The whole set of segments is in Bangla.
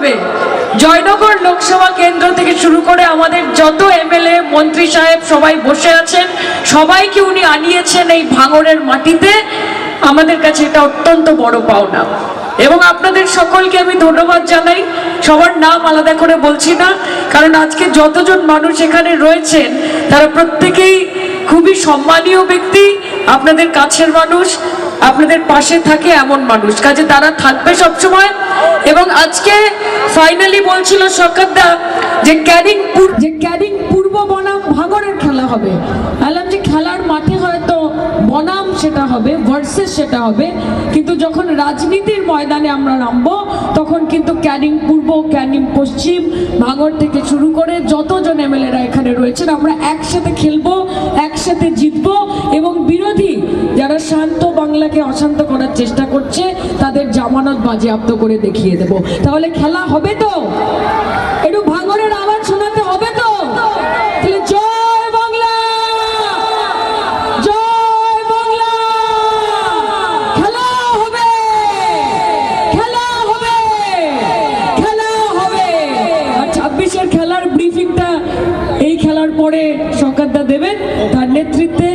বিশেষভাবে জয়নগর লোকসভা কেন্দ্র থেকে শুরু করে আমাদের যত এমএলএ, মন্ত্রী সাহেব সবাই বসে আছেন। সবাইকে উনি আনিয়েছেন এই ভাঙড়ের মাটিতে। আমাদের কাছে এটা অত্যন্ত বড় পাওনা। এবং আপনাদের সকলকে আমি ধন্যবাদ জানাই। সবার নাম আলাদা করে বলছি না, কারণ আজকে যতজন মানুষ এখানে রয়েছেন, তারা প্রত্যেকেই খুবই সম্মানীয় ব্যক্তি। আপনাদের কাছের মানুষ, আপনাদের পাশে থাকে এমন মানুষ। কাজে তারা থাকবে সবসময়। এবং আজকে ফাইনালি বলছিল সকাদ্দা যে ক্যারিং যে ক্যারিং পূর্ব বনাম ভাগরের খেলা হবে। বললাম যে খেলার মাঠে হয়তো বনাম সেটা হবে ভার্সেস সেটা হবে, কিন্তু যখন রাজনীতির ময়দানে আমরা নামবো, তখন কিন্তু ক্যানিং পূর্ব, ক্যানিং পশ্চিম ভাঙর থেকে শুরু করে যতজন এমএলএরা এখানে রয়েছেন, আমরা একসাথে খেলব, একসাথে জিতবো এবং বিরোধী যারা শান্ত বাংলাকে অশান্ত করার চেষ্টা করছে, তাদের জামানত বাজেয়াপ্ত করে দেখিয়ে দেব। তাহলে খেলা হবে তো? একটু ভাঙরের আওয়াজ শোনাতে হবে তো? তাহলে জয় বাংলা! জয় খেলা হবে! খেলা হবে! খেলা আর খেলার ব্রিফিংটা এই খেলার পরে সরকারদা দেবেন, তার নেতৃত্বে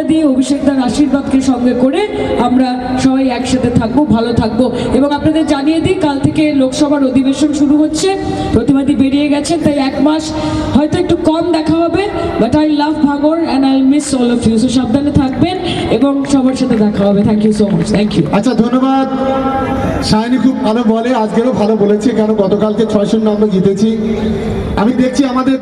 মমতা দিয়ে অভিষেক দার আশীর্বাদকে সঙ্গে করে আমরা সবাই একসাথে থাকব, ভালো থাকব। এবং আপনাদের জানিয়ে দিই, কাল থেকে লোকসভার অধিবেশন শুরু হচ্ছে। প্রতিবাদী বেরিয়ে গেছেন তাই এক মাস হয়তো একটু কম দেখা হবে। But I love ভাগর and I miss all of you so সাবধানে থাকবেন এবং সবার সাথে দেখা হবে। Thank you so much thank you আচ্ছা ধন্যবাদ। সায়নী খুব ভালো বলে, আজকেরও ভালো বলেছে। কেন গতকালকে ছয় শূন্য আমরা জিতেছি। আমি দেখছি আমাদের